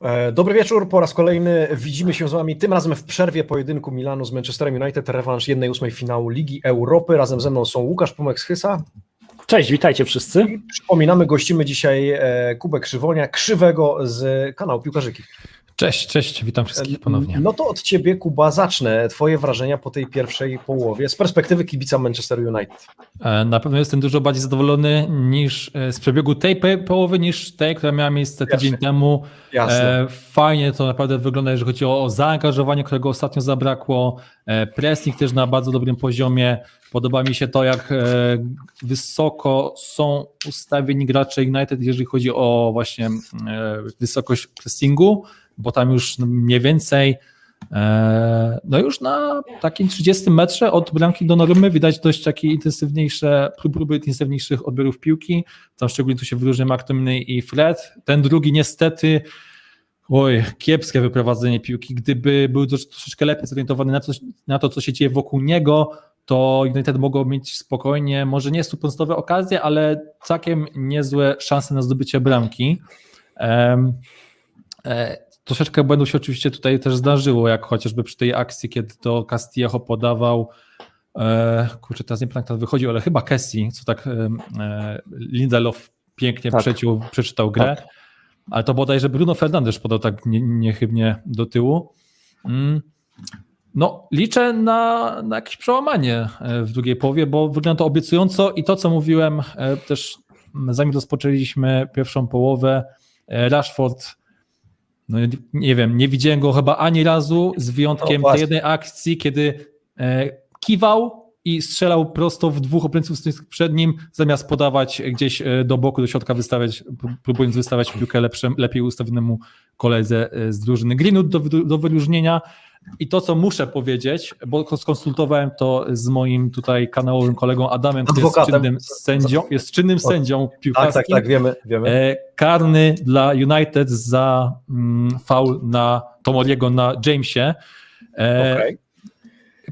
E, Dobry wieczór, po raz kolejny widzimy się z Wami, tym razem w przerwie pojedynku Milanu z Manchesterem United, rewanż 1-8 finału Ligi Europy. Razem ze mną są Łukasz Pumek-Schysa. Cześć, witajcie wszyscy. Przypominamy, gościmy dzisiaj e, Kubę Krzywonia, krzywego z kanału Piłkarzyki. Cześć, cześć, witam wszystkich ponownie. No to od Ciebie, Kuba, zacznę. Twoje wrażenia po tej pierwszej połowie z perspektywy kibica Manchester United. E, Na pewno jestem dużo bardziej zadowolony niż e, z przebiegu tej połowy niż tej, która miała miejsce tydzień Jasne. temu. Jasne. E, Fajnie to naprawdę wygląda, jeżeli chodzi o, zaangażowanie, którego ostatnio zabrakło. Pressing też na bardzo dobrym poziomie. Podoba mi się to, jak wysoko są ustawieni gracze United, jeżeli chodzi o właśnie wysokość pressingu, bo tam już mniej więcej e, no już na takim 30 metrze od bramki do normy widać dość takie intensywniejsze, prób- próby intensywniejszych odbiorów piłki. Tam szczególnie tu się wyróżnia McTominay i Fred. Ten drugi niestety Oj, kiepskie wyprowadzenie piłki. Gdyby był trosz- troszeczkę lepiej zorientowany na to, na to, co się dzieje wokół niego, to United mogło mieć spokojnie, może nie stuprocentowe okazje, ale całkiem niezłe szanse na zdobycie bramki. E, troszeczkę błędów się oczywiście tutaj też zdarzyło, jak chociażby przy tej akcji, kiedy to Castillejo podawał e, kurczę, teraz nie pamiętam, kto wychodził, ale chyba Kessi, co tak em, e, Lindelof pięknie Tak. przeczytał grę. Ale to bodajże Bruno Fernandes podał tak nie, niechybnie do tyłu. Mm. No, liczę na, na jakieś przełamanie e, w drugiej połowie, bo wygląda to obiecująco i to, co mówiłem e, też m, zanim rozpoczęliśmy pierwszą połowę, e, Rashford, no nie- wiem, nie widziałem go chyba ani razu, z wyjątkiem No tej jednej akcji, kiedy e, kiwał i strzelał prosto w dwóch obrońców przed nim, zamiast podawać gdzieś e, do boku, do środka, wystawiać, pró- próbując wystawiać piłkę lepszym, lepiej ustawionemu koledze e, z drużyny. Greenwood do, do wyróżnienia i to, co muszę powiedzieć, bo skonsultowałem to z moim tutaj kanałowym kolegą Adamem, który jest czynnym sędzią, jest czynnym sędzią Tak, tak, piłkarskim. tak, wiemy, wiemy. E, karny dla United za mm, faul na Tomoriego na Jamesie. E,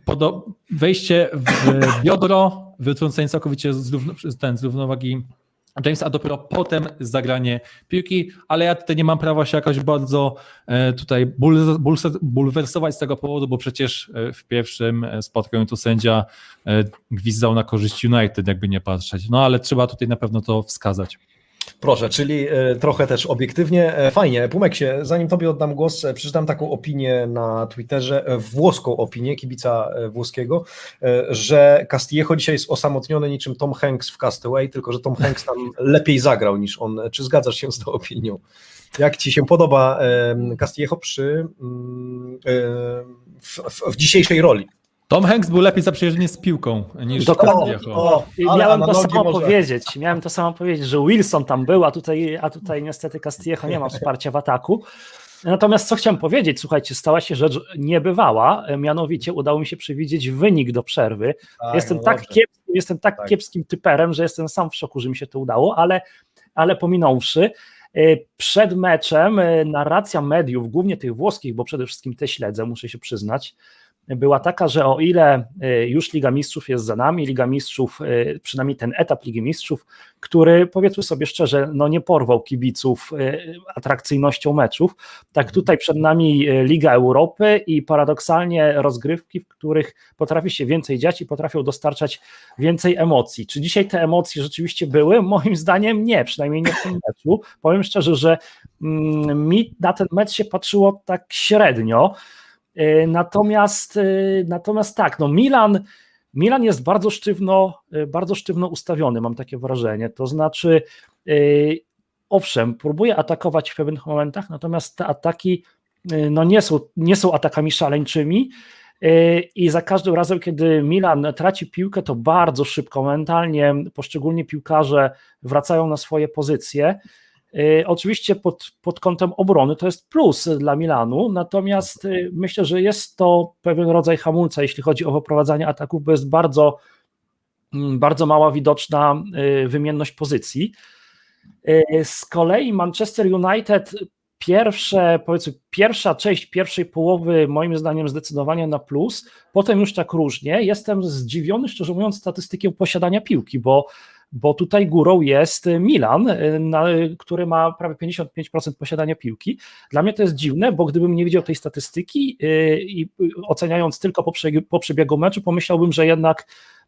podo- wejście w biodro, wytrącenie całkowicie z, równo, ten, z równowagi Jamesa, a dopiero potem zagranie piłki, ale ja tutaj nie mam prawa się jakoś bardzo e, tutaj bul, bul, bulwersować z tego powodu, bo przecież e, w pierwszym e, spotkaniu tu sędzia gwizdał na korzyść United, jakby nie patrzeć. No ale trzeba tutaj na pewno to wskazać. Proszę, czyli e, trochę też obiektywnie. E, Fajnie. Pumeksie, zanim Tobie oddam głos, e, przeczytam taką opinię na Twitterze, włoską opinię kibica włoskiego, że Castillejo dzisiaj jest osamotniony niczym Tom Hanks w Castaway, tylko że Tom Hanks tam lepiej zagrał niż on. Czy zgadzasz się z tą opinią? Jak Ci się podoba Castillejo przy, mm, w, w, w dzisiejszej roli? Tom Hanks był lepiej zaprzyjaźniony z piłką niż Dokładnie. O, ale miałem to samo może- powiedzieć. Miałem to samo powiedzieć, że Wilson tam był, a tutaj, a tutaj niestety Castillejo nie ma wsparcia w ataku. Natomiast co chciałem powiedzieć, słuchajcie, stała się rzecz niebywała, mianowicie udało mi się przewidzieć wynik do przerwy. Tak, jestem, no tak kiepskim, jestem tak, Tak. kiepskim typerem, że jestem sam w szoku, że mi się to udało, ale, ale pominąwszy, e, przed meczem e, narracja mediów, głównie tych włoskich, bo przede wszystkim te śledzę, muszę się przyznać, była taka, że o ile e, już Liga Mistrzów jest za nami, Liga Mistrzów, e, przynajmniej ten etap Ligi Mistrzów, który powiedzmy sobie szczerze, no nie porwał kibiców e, atrakcyjnością meczów, tak tutaj przed nami Liga Europy i paradoksalnie rozgrywki, w których potrafi się więcej dziać i potrafią dostarczać więcej emocji. Czy dzisiaj te emocje rzeczywiście były? Moim zdaniem nie, przynajmniej nie w tym meczu. Powiem szczerze, że mm, mi na ten mecz się patrzyło tak średnio. E, Natomiast, e, natomiast tak, no Milan, Milan jest bardzo sztywno, e, bardzo sztywno ustawiony, mam takie wrażenie. To znaczy, owszem, próbuje atakować w pewnych momentach, natomiast te ataki no nie, są, nie są atakami szaleńczymi. I za każdym razem, kiedy Milan traci piłkę, to bardzo szybko, mentalnie poszczególni piłkarze wracają na swoje pozycje. E, Oczywiście pod, pod kątem obrony to jest plus dla Milanu, natomiast e, myślę, że jest to pewien rodzaj hamulca, jeśli chodzi o wyprowadzanie ataków, bo jest bardzo, mm, bardzo mała widoczna e, wymienność pozycji. Z kolei Manchester United pierwsze, powiedzmy, pierwsza część pierwszej połowy, moim zdaniem, zdecydowanie na plus, potem już tak różnie. Jestem zdziwiony, szczerze mówiąc, statystyką posiadania piłki, bo bo tutaj górą jest Milan, y, na, który ma prawie 55% posiadania piłki. Dla mnie to jest dziwne, bo gdybym nie widział tej statystyki y, i y, oceniając tylko po, przebiegu- meczu, pomyślałbym, że jednak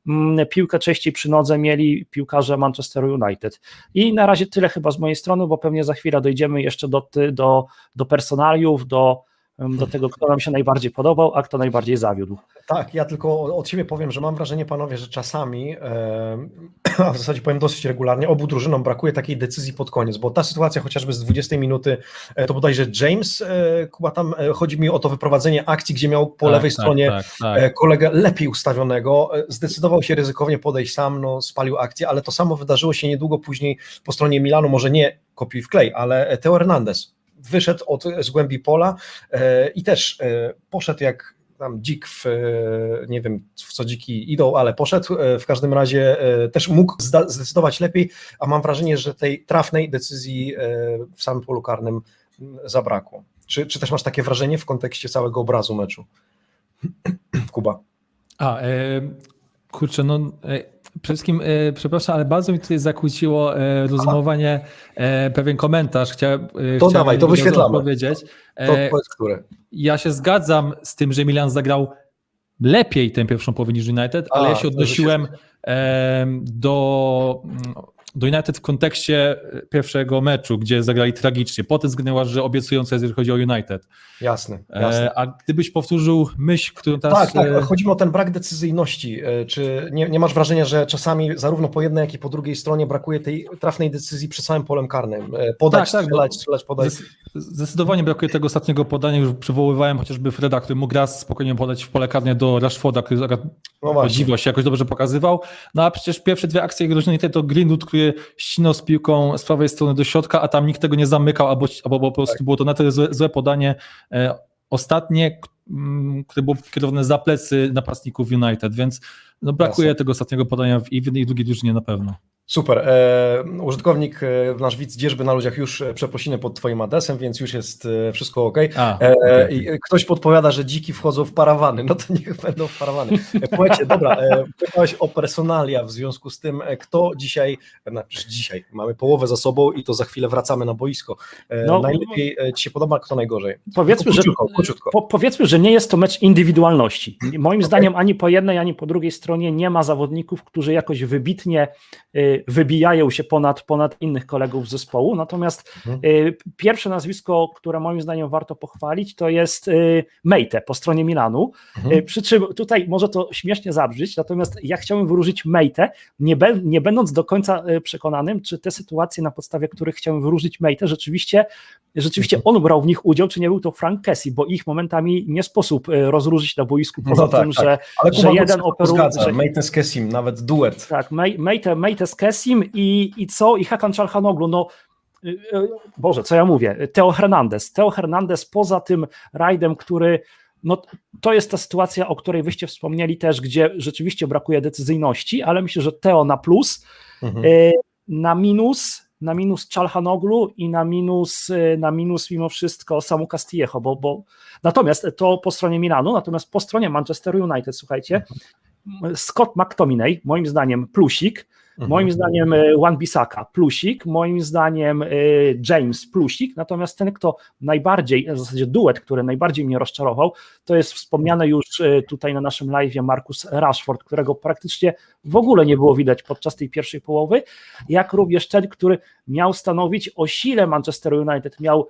mm, piłkę częściej przy nodze mieli piłkarze Manchesteru United. I na razie tyle chyba z mojej strony, bo pewnie za chwilę dojdziemy jeszcze do, do, do personaliów, do, do tego, kto nam się najbardziej podobał, a kto najbardziej zawiódł. Tak, ja tylko od siebie powiem, że mam wrażenie, panowie, że czasami, a w zasadzie powiem dosyć regularnie, obu drużynom brakuje takiej decyzji pod koniec, bo ta sytuacja chociażby z 20 minuty, e, to bodajże James, e, Kuba tam, e, chodzi mi o to wyprowadzenie akcji, gdzie miał po Tak, lewej tak, stronie tak, tak. kolegę lepiej ustawionego, zdecydował się ryzykownie podejść sam, no, spalił akcję, ale to samo wydarzyło się niedługo później po stronie Milanu, może nie kopiuj w klej, ale Teo Hernandez wyszedł od, z głębi pola e, i też e, poszedł jak tam dzik w, e, nie wiem w co dziki idą, ale poszedł, w każdym razie też mógł zdecydować lepiej, a mam wrażenie, że tej trafnej decyzji w samym polu karnym m, zabrakło. Czy, czy też masz takie wrażenie w kontekście całego obrazu meczu? Kuba. A, e, kurczę, no e, przede wszystkim e, przepraszam, ale bardzo mi tutaj zakłóciło e, rozumowanie e, pewien komentarz. Chciałem, e, chciałem dawaj, to wyświetlamy. powiedzieć. To E, powiedz, które. ja się zgadzam z tym, że Milan zagrał lepiej tę pierwszą połowę niż United, ale A, ja się to odnosiłem em, do, do United w kontekście pierwszego meczu, gdzie zagrali tragicznie. Po tym względem uważam, że obiecująco jest, jeżeli chodzi o United. Jasne, jasne. E, a gdybyś powtórzył myśl, którą teraz... Tak, tak, e, chodzi mi o ten brak decyzyjności. E, Czy nie, nie masz wrażenia, że czasami zarówno po jednej, jak i po drugiej stronie brakuje tej trafnej decyzji przy całym polem karnym? E, Podać, Tak, tak, strzelać, bo- strzelać, podać. Zdecydowanie brakuje tego ostatniego podania. Już przywoływałem chociażby Freda, który mógł raz spokojnie podać w pole karne do Rashforda, który No dziwo się jakoś dobrze pokazywał. No a przecież pierwsze dwie akcje United to Greenwood, który ścinał z piłką z prawej strony do środka, a tam nikt tego nie zamykał, albo, albo po prostu Tak. było to na tyle złe, złe podanie. E, ostatnie, k- m, które było kierowane za plecy napastników United, więc no, brakuje Jasne. tego ostatniego podania w, i w jednej i drugiej drużynie na pewno. Super. E, użytkownik, e, nasz widz Dzierżby na ludziach już e, przeprosiny pod twoim adresem, więc już jest wszystko ok. A, i ktoś podpowiada, że dziki wchodzą w parawany. No to niech będą w parawany. E, Słuchajcie, dobra, pytałeś o personalia w związku z tym, kto dzisiaj, znaczy dzisiaj, mamy połowę za sobą i to za chwilę wracamy na boisko. No, najlepiej ci się podoba, kto najgorzej? Powiedzmy, że, Króciutko, po, powiedzmy, że nie jest to mecz indywidualności. Moim zdaniem ani po jednej, ani po drugiej stronie nie ma zawodników, którzy jakoś wybitnie y, wybijają się ponad, ponad innych kolegów z zespołu. Natomiast Mhm. y, pierwsze nazwisko, które moim zdaniem warto pochwalić, to jest y, Mejte po stronie Milanu. Mhm. Y, Przy czym tutaj może to śmiesznie zabrzmieć, natomiast ja chciałem wyróżnić Mejte, nie, be, nie będąc do końca przekonanym, czy te sytuacje, na podstawie których chciałem wyróżnić Mejte, rzeczywiście, rzeczywiście Mhm. on brał w nich udział, czy nie był to Frank Kessie, bo ich momentami nie sposób rozróżnić na boisku, No poza tak, tym, tak. że Ale że jeden operuje- zgadza, że- Mejten z Kessim, nawet duet. tak, Mejte, Mejte z Kessim i, i co? I Hakan Czalhanoglu, no y, y, Boże, co ja mówię? Teo Hernandez. Teo Hernandez poza tym rajdem, który no to jest ta sytuacja, o której wyście wspomnieli też, gdzie rzeczywiście brakuje decyzyjności, ale myślę, że Teo na plus, Mhm. y, na minus, na minus Czalhanoglu i na minus, na minus mimo wszystko samu Castillejo, bo, bo natomiast to po stronie Milanu, natomiast po stronie Manchester United, słuchajcie, Scott McTominay, moim zdaniem plusik, Mhm. Moim zdaniem e, Wan Bisaka plusik, moim zdaniem e, James plusik, natomiast ten, kto najbardziej, w zasadzie duet, który najbardziej mnie rozczarował, to jest wspomniany już e, tutaj na naszym live Marcus Rashford, którego praktycznie w ogóle nie było widać podczas tej pierwszej połowy, jak również ten, który miał stanowić o sile Manchester United, miał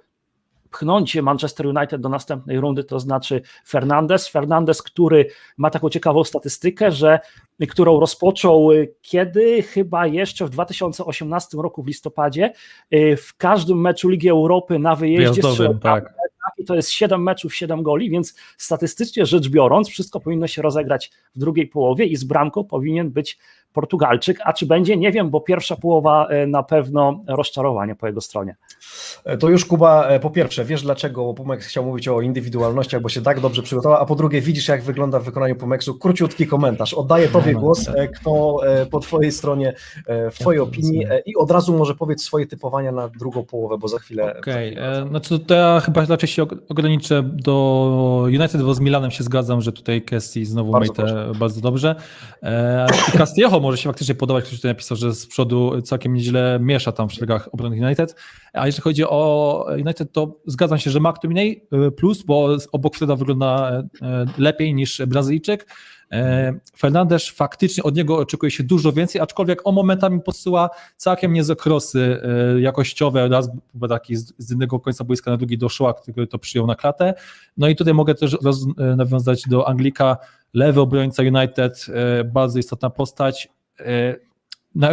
pchnąć Manchester United do następnej rundy, to znaczy Fernandez. Fernandez, który ma taką ciekawą statystykę, że którą rozpoczął y, kiedy chyba jeszcze w 2018 roku w listopadzie y, w każdym meczu Ligi Europy na wyjeździe strzelał tak. to jest 7 meczów, 7 goli, więc statystycznie rzecz biorąc, wszystko powinno się rozegrać w drugiej połowie i z bramką powinien być Portugalczyk, a czy będzie, nie wiem, bo pierwsza połowa y, na pewno rozczarowanie po jego stronie. E, To już Kuba, e, po pierwsze, wiesz dlaczego Pumex chciał mówić o indywidualnościach, bo się tak dobrze przygotował, a po drugie widzisz jak wygląda w wykonaniu Pumexu. Króciutki komentarz. Oddaję Tobie No, głos, tak. e, kto e, po Twojej stronie, e, w Twojej opinii e, i od razu może powiedz swoje typowania na drugą połowę, bo za chwilę... Okej, e, znaczy to ja chyba raczej się og- ograniczę do United, bo z Milanem się zgadzam, że tutaj Kessie znowu Bardzo bardzo dobrze. E, I Castillejo Może się faktycznie podobać, ktoś tutaj napisał, że z przodu całkiem nieźle miesza tam w szeregach obronnych United. A jeżeli chodzi o United, to zgadzam się, że McTominay plus, bo obok Freda wygląda e, lepiej niż Brazylijczyk. E, Fernandes faktycznie od niego oczekuje się dużo więcej, aczkolwiek on momentami podsyła całkiem niezłe e, jakościowe, raz taki z, jednego końca boiska na drugi do Shoa, który to przyjął na klatę. No i tutaj mogę też e, nawiązać do Anglika, lewy obrońca United, bardzo istotna postać.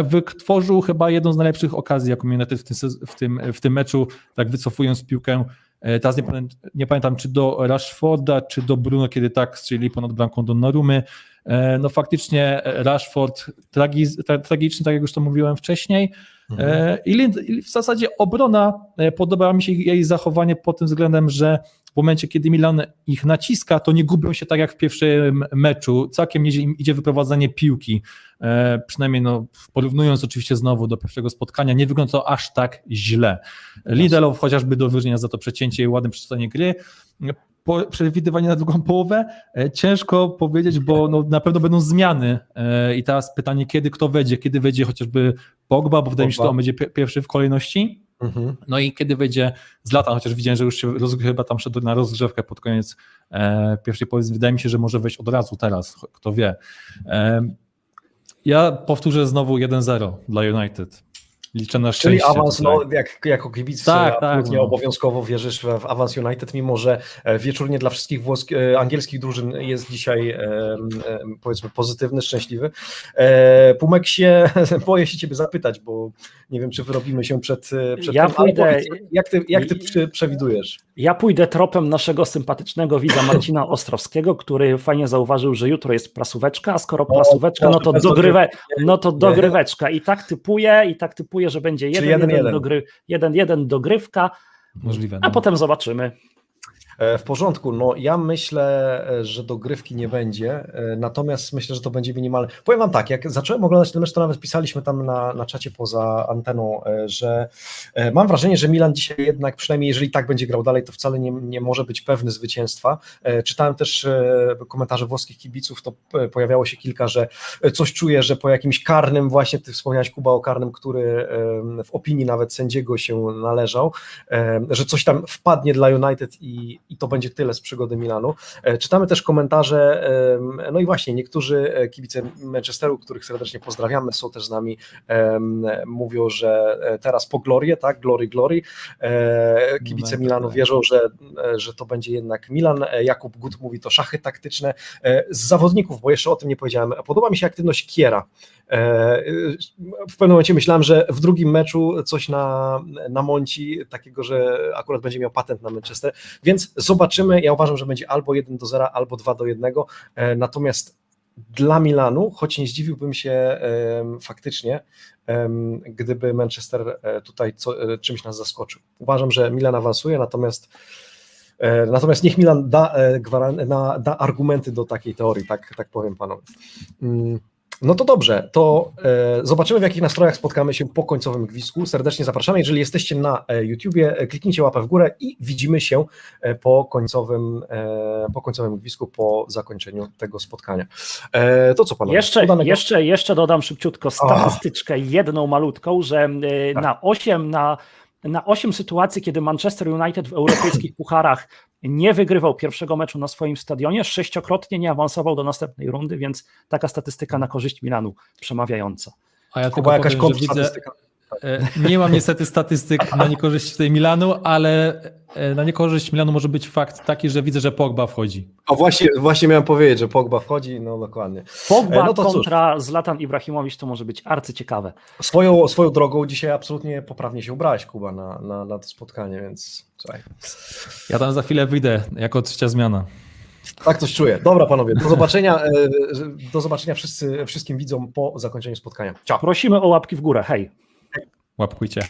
Wytworzył chyba jedną z najlepszych okazji, jaką United w tym, w tym, w tym meczu, tak wycofując piłkę. E, Teraz nie, nie pamiętam, czy do Rashforda, czy do Bruno, kiedy tak strzelili ponad bramką Donnarumy. E, No faktycznie e, Rashford tragiz, tra, tragiczny, tak jak już to mówiłem wcześniej. E, I Lind- i w zasadzie obrona, e, podoba mi się jej zachowanie pod tym względem, że w momencie, kiedy Milan ich naciska, to nie gubią się tak jak w pierwszym meczu. Całkiem im idzie wyprowadzanie piłki. E, przynajmniej no, porównując oczywiście znowu do pierwszego spotkania, nie wygląda to aż tak źle. Lindelof chociażby do wyróżnienia za to przecięcie i ładne przeczytanie gry. Przewidywanie na drugą połowę e, ciężko powiedzieć, bo no, na pewno będą zmiany e, i teraz pytanie, kiedy kto wejdzie, kiedy wejdzie chociażby Pogba, bo wydaje mi się, że on będzie pi- pierwszy w kolejności. Mhm. No i kiedy wejdzie Zlatan, chociaż widziałem, że już się roz, chyba tam szedł na rozgrzewkę pod koniec e, pierwszej połowy, wydaje mi się, że może wejść od razu teraz, kto wie. E, ja powtórzę znowu 1-0 dla United. Liczę na Czyli szczęście. awans, tutaj. no, jak, jako kibic Tak, tak, absolutnie no. obowiązkowo wierzysz w, w awans United, mimo że e, wieczór nie dla wszystkich włosk, e, angielskich drużyn jest dzisiaj e, powiedzmy pozytywny, szczęśliwy. E, Pumeksie, boję się ciebie zapytać, bo nie wiem, czy wyrobimy się przed, przed Ja tym, ale pójdę- powiedz, jak ty, jak ty przewidujesz? Ja pójdę tropem naszego sympatycznego widza Marcina Ostrowskiego, który fajnie zauważył, że jutro jest prasóweczka, a skoro prasóweczka, no to bez dogrywę, no to dogryweczka. I tak typuję, i tak typuję, że będzie Czyli 1-1 1-1. dogry, 1-1 dogrywka, Możliwe. a no. potem zobaczymy. E, W porządku, no ja myślę, e, że dogrywki nie będzie, e, natomiast myślę, że to będzie minimalne. Powiem wam tak, jak zacząłem oglądać ten mecz, to nawet pisaliśmy tam na, na czacie poza anteną, że mam wrażenie, że Milan dzisiaj jednak, przynajmniej jeżeli tak będzie grał dalej, to wcale nie, nie może być pewny zwycięstwa. Czytałem też komentarze włoskich kibiców, to pojawiało się kilka, że coś czuję, że po jakimś karnym, właśnie ty wspomniałeś Kuba o karnym, który w opinii nawet sędziego się należał, że coś tam wpadnie dla United i, i to będzie tyle z przygody Milanu. E, Czytamy też komentarze, no i właśnie niektórzy e, kibice Manchesteru, których serdecznie pozdrawiamy, są też z nami, mówią, że e, teraz po glorię, tak, glory, glory. Kibice Milanu wierzą, że, że to będzie jednak Milan. Jakub Gut mówi to szachy taktyczne. Z zawodników, bo jeszcze o tym nie powiedziałem, podoba mi się aktywność Kiera. E, W pewnym momencie myślałem, że w drugim meczu coś na, na Monci, takiego, że akurat będzie miał patent na Manchester, więc zobaczymy. Ja uważam, że będzie albo 1 do 0, albo 2 do 1. E, Natomiast dla Milanu, choć nie zdziwiłbym się faktycznie, gdyby Manchester e, tutaj co, czymś nas zaskoczył. Uważam, że Milan awansuje, natomiast Natomiast niech Milan da, da argumenty do takiej teorii, tak, tak powiem panowie. Mm, No to dobrze, to e, zobaczymy w jakich nastrojach spotkamy się po końcowym gwizdku. Serdecznie zapraszamy. Jeżeli jesteście na e, YouTubie, e, kliknijcie łapę w górę i widzimy się e, po końcowym, e, po końcowym gwizdku, po zakończeniu tego spotkania. E, to co panowie? Jeszcze, jeszcze, jeszcze dodam szybciutko statystyczkę, jedną malutką, że Tak. na 8 na, na 8 sytuacji, kiedy Manchester United w europejskich pucharach nie wygrywał pierwszego meczu na swoim stadionie, sześciokrotnie nie awansował do następnej rundy, więc taka statystyka na korzyść Milanu przemawiająca. A ja Kuba, tylko jakaś powiem, że widzę, Nie mam niestety statystyk na niekorzyść tutaj Milanu, ale e, na niekorzyść Milanu może być fakt taki, że widzę, że Pogba wchodzi. O właśnie, właśnie miałem powiedzieć, że Pogba wchodzi, no dokładnie. Pogba E, no to cóż. kontra Zlatan Ibrahimowicz to może być arcyciekawe. Swoją, swoją drogą dzisiaj absolutnie poprawnie się ubrałeś, Kuba, na, na, na to spotkanie, więc słuchaj. Ja tam za chwilę wyjdę jako trzecia zmiana. Tak coś czuję. Dobra, panowie, do zobaczenia, e, do zobaczenia wszyscy, wszystkim widzom po zakończeniu spotkania. Ciao. Prosimy o łapki w górę, hej! Łapkujcie.